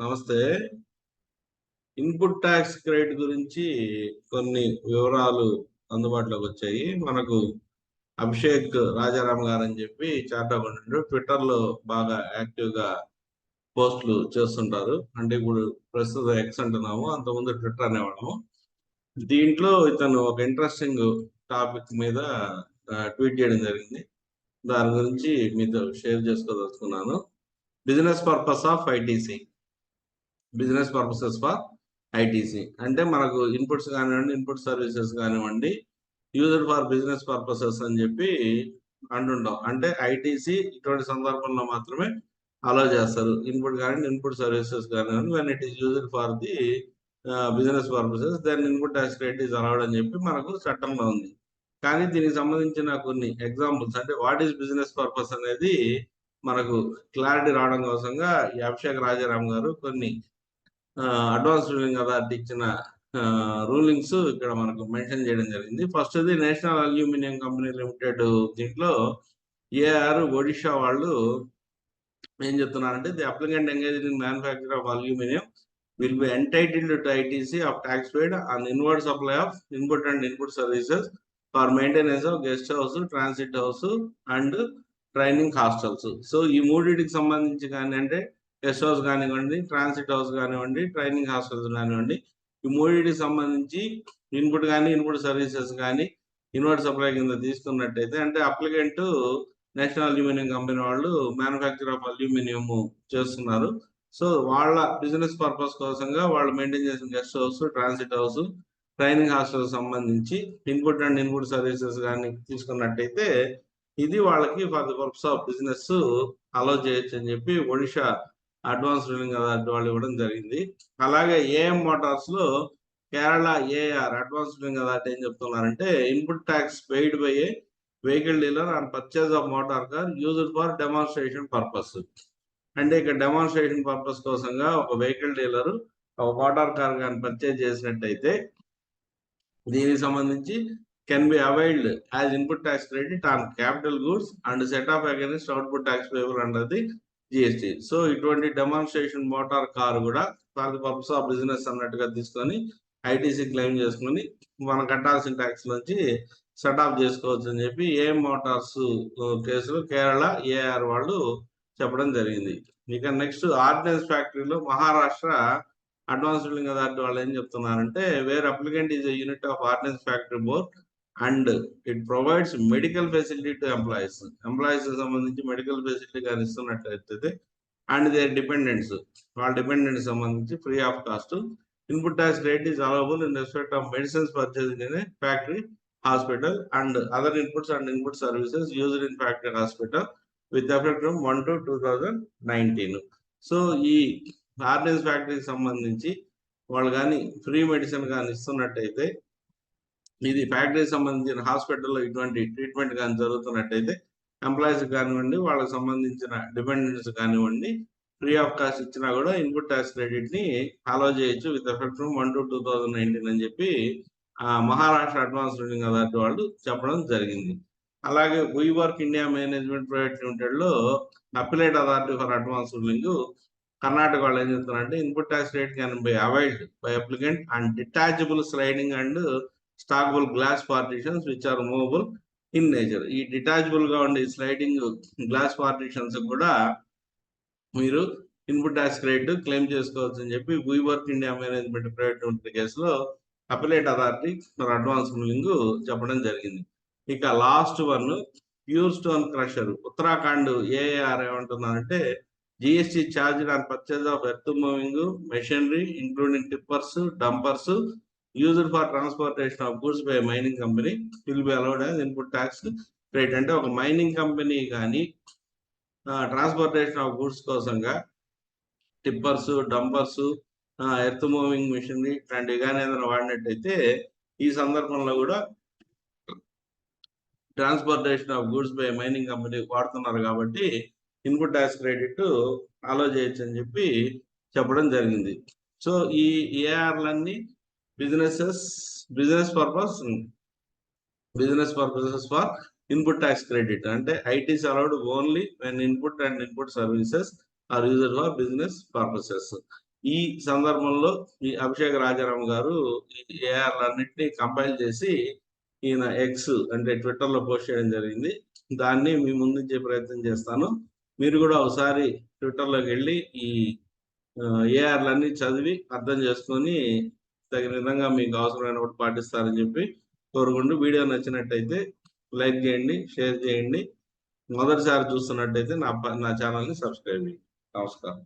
నమస్తే. Input tax credit గురించి కొన్ని వివరాలు అందుబాటులోకి వచ్చాయి. మనకు అభిషేక్ రాజారాం గారు అని చెప్పి చార్ట్ అకౌంటెంట్ ట్విట్టర్లో బాగా యాక్టివ్గా పోస్టులు చేస్తుంటారు. అంటే ఇప్పుడు ప్రస్తుతం ఎక్స్ అంటున్నాము. అంతకుముందు ట్విట్టర్ అనేవాళ్ళము. దీంట్లో ఇతను ఒక ఇంట్రెస్టింగ్ టాపిక్ మీద ట్వీట్ చేయడం జరిగింది. దాని గురించి మీతో share చేసుకోదలుచుకున్నాను. Business purpose of ITC. Business purposes for ITC. అంటే మనకు ఇన్పుట్స్ కానివ్వండి ఇన్పుట్ సర్వీసెస్ కానివ్వండి యూజర్ ఫర్ బిజినెస్ పర్పసెస్ అని చెప్పి అంటుంటాం. అంటే ఐటీసీ ఇటువంటి సందర్భంలో మాత్రమే అలో చేస్తారు. ఇన్పుట్ కానివ్వండి ఇన్పుట్ సర్వీసెస్ కానివ్వండి when it is used for the business purposes then input tax rate is allowed అని చెప్పి మనకు చట్టంలో ఉంది. కానీ దీనికి సంబంధించిన కొన్ని ఎగ్జాంపుల్స్ అంటే వాట్ ఈస్ బిజినెస్ పర్పస్ అనేది మనకు క్లారిటీ రావడం కోసంగా అభిషేక్ రాజారాం గారు కొన్ని అడ్వాన్స్ రూలింగ్ అథారిటీ ఇచ్చిన రూలింగ్స్ ఇక్కడ మనకు మెన్షన్ చేయడం జరిగింది. ఫస్ట్ ఇది నేషనల్ అల్యూమినియం కంపెనీ లిమిటెడ్ దీంట్లో ఏఆర్ ఒడిషా వాళ్ళు ఏం చెప్తున్నారంటే the applicant engage in manufacture of aluminium will be entitled to ITC of tax paid and inward supply of input and input services for maintenance of guest house transit house and training hostels so ఈ మూడింటికి సంబంధించి కానీ అంటే guest house కానివ్వండి transit house కానివ్వండి training hostels కానివ్వండి ఈ మూడింటికి సంబంధించి ఇన్పుట్ కానీ ఇన్పుట్ సర్వీసెస్ కానీ ఇన్వర్ట్ సప్లై కింద తీసుకున్నట్టయితే అంటే అప్లికెంట్ నేషనల్ అల్యూమినియం కంపెనీ వాళ్ళు మ్యానుఫ్యాక్చర్ ఆఫ్ అల్యూమినియం చేస్తున్నారు. సో వాళ్ళ బిజినెస్ పర్పస్ కోసంగా వాళ్ళు మెయింటైన్ చేసిన guest house transit house training hostel సంబంధించి ఇన్పుట్ అండ్ ఇన్పుట్ సర్వీసెస్ కానీ తీసుకున్నట్టయితే ఇది వాళ్ళకి for the purpose of business allow చేయొచ్చు అని చెప్పి ఒడిషా అడ్వాన్స్ రూలింగ్ అథారిటీ వాళ్ళు ఇవ్వడం జరిగింది. అలాగే AM మోటార్స్లో Kerala AR advance ruling authority ఏం చెప్తున్నారంటే input tax paid by a vehicle dealer and purchase of motor car used for demonstration purpose అంటే ఇక్కడ డెమాన్స్ట్రేషన్ పర్పస్ కోసంగా ఒక వెహికల్ డీలర్ ఒక మోటార్ కార్ కానీ పర్చేజ్ చేసినట్టయితే దీనికి సంబంధించి can be availed as input tax credit on capital goods and set off against output tax payable under the GST so ఇటువంటి డెమాన్స్ట్రేషన్ మోటార్ కారు కూడా for the purpose of business అన్నట్టుగా తీసుకొని ITC claim చేసుకుని మనం కట్టాల్సిన tax నుంచి set of చేసుకోవచ్చు అని చెప్పి ఏ మోటార్స్ uh, కేసులో కేరళ ఏఆర్ వాళ్ళు చెప్పడం జరిగింది. ఇక నెక్స్ట్ ఆర్డినెన్స్ ఫ్యాక్టరీలో మహారాష్ట్ర అడ్వాన్స్ బిల్డింగ్ అథారిటీ వాళ్ళు ఏం చెప్తున్నారంటే where applicant is unit of ordnance factory board and it provides medical facility to employees. Employees సంబంధించి మెడికల్ ఫెసిలిటీ కానీ ఇస్తున్నట్లయితే అండ్ దే డిపెండెంట్స్. వాళ్ళ డిపెండెంట్స్ సంబంధించి free of cost. Input tax rate is available in respect of medicines purchasing in factory hospital and other inputs and input services used in factory hospital with effect from one two two thousand nineteen. So ఈ ordnance ఫ్యాక్టరీకి సంబంధించి వాళ్ళు కానీ free medicine కానీ ఇస్తున్నట్టయితే ఇది ఫ్యాక్టరీకి సంబంధించిన హాస్పిటల్లో ఇటువంటి ట్రీట్మెంట్ కానీ జరుగుతున్నట్టయితే ఎంప్లాయీస్ కానివ్వండి వాళ్ళకి సంబంధించిన డిపెండెంట్స్ కానివ్వండి ఫ్రీ ఆఫ్ కాస్ట్ ఇచ్చినా కూడా ఇన్పుట్ ట్యాక్స్ క్రెడిట్ని అలో చేయొచ్చు with effect from one two two thousand nineteen అని చెప్పి మహారాష్ట్ర అడ్వాన్స్ రూలింగ్ అథారిటీ వాళ్ళు చెప్పడం జరిగింది. అలాగే we work India management private లిమిటెడ్లో appellate authority for advance ruling Karnataka వాళ్ళు ఏం చెప్తున్నారంటే input tax rate can be availed by applicant and detachable sliding and stackable glass partitions which are movable in nature ఈ డిటాచబుల్గా ఉండే sliding glass partitions కూడా మీరు input tax credit claim చేసుకోవచ్చు అని చెప్పి WeWork India management private limited కేసులో appellate authority for advance ruling చెప్పడం జరిగింది. ఇక last one pure stone crusher Uttarakhand AR ఏమంటుందంటే GST charge on purchase of earth moving machinery including tippers dumpers used for transportation of goods by mining company will be allowed as input tax rate. అంటే ఒక mining company కానీ transportation of goods కోసంగా tippers dumpers earth moving machinery ఇట్లాంటివి కానీ ఏదైనా వాడినట్టయితే ఈ సందర్భంలో కూడా transportation of goods by mining company వాడుతున్నారు కాబట్టి ఇన్పుట్ ట్యాక్స్ క్రెడిట్ అలో చేయొచ్చు అని చెప్పి చెప్పడం జరిగింది. సో ఈ ఏఆర్లన్నీ businesses business purpose business purposes for input tax credit. అంటే ITC allowed only when input and input services are used for business purposes. ఈ సందర్భంలో ఈ అభిషేక్ రాజారాం గారు ఈ అన్నిటిని కంపైల్ చేసి ఈయన ఎక్స్ అంటే ట్విట్టర్లో పోస్ట్ చేయడం జరిగింది. దాన్ని మీ ముందుంచే ప్రయత్నం చేస్తాను. మీరు కూడా ఒకసారి ట్విట్టర్లోకి వెళ్ళి ఈ ఏఆర్లన్నీ చదివి అర్థం చేసుకొని తగిన విధంగా మీకు అవసరమైనప్పుడు పాటిస్తారని చెప్పి కోరుకుంటూ వీడియో నచ్చినట్టయితే లైక్ చేయండి షేర్ చేయండి. మొదటిసారి చూస్తున్నట్టయితే నా నా ఛానల్ని సబ్స్క్రైబ్ చేయండి. నమస్కారం.